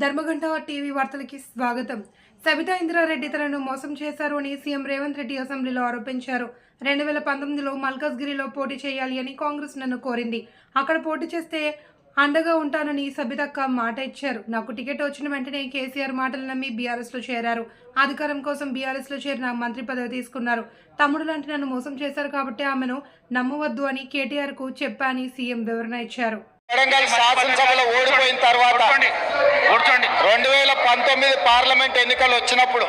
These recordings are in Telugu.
ధర్మగంట టీవీ వార్తలకి స్వాగతం. సబితా ఇంద్రారెడ్డి తనను మోసం చేశారు అని సీఎం రేవంత్ రెడ్డి అసెంబ్లీలో ఆరోపించారు. రెండు వేల పంతొమ్మిదిలో మల్కాజ్గిరిలో పోటీ చేయాలి అని కాంగ్రెస్ నన్ను కోరింది. అక్కడ పోటీ చేస్తే అండగా ఉంటానని సబితక్క మాట ఇచ్చారు. నాకు టికెట్ వచ్చిన వెంటనే కేసీఆర్ మాటలు నమ్మి బీఆర్ఎస్లో చేరారు. అధికారం కోసం బీఆర్ఎస్లో చేరిన మంత్రి పదవి తీసుకున్నారు. తమ్ముడు లాంటి నన్ను మోసం చేశారు కాబట్టి ఆమెను నమ్మవద్దు అని కేటీఆర్కు చెప్పాని సీఎం వివరణ ఇచ్చారు. ఓడిపోయిన తర్వాత రెండు వేల పంతొమ్మిది పార్లమెంట్ ఎన్నికలు వచ్చినప్పుడు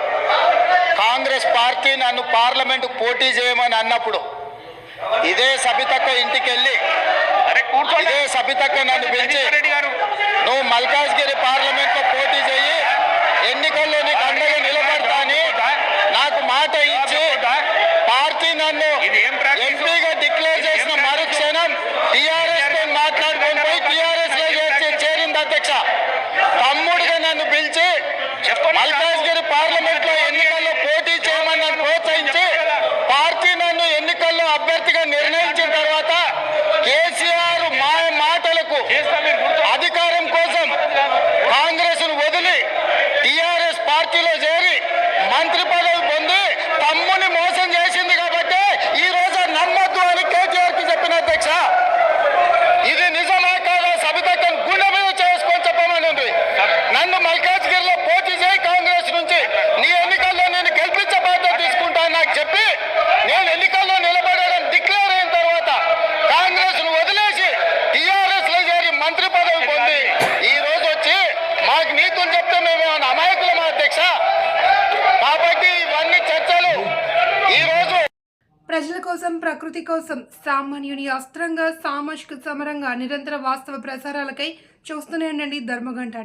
కాంగ్రెస్ పార్టీ నన్ను పార్లమెంట్ పోటీ చేయమని అన్నప్పుడు ఇదే సబితక్క ఇంటికి వెళ్ళి ఇదే సబితక్క నన్ను పిలిచి నువ్వు మల్కాజ్గిరి పార్లమెంట్లో పోటీ చేయి ఎన్నికల్లో నీకు అండగా నిలబడతా నాకు మాట ఇచ్చి పార్టీ నన్ను? ఎంపీగా పార్లమెంట్లో ప్రజల కోసం ప్రకృతి కోసం సామాన్యుని అస్త్రంగా సామాజిక సమరంగా నిరంతర వాస్తవ ప్రసారాలకై చూస్తూనే ఉండండి ధర్మగంట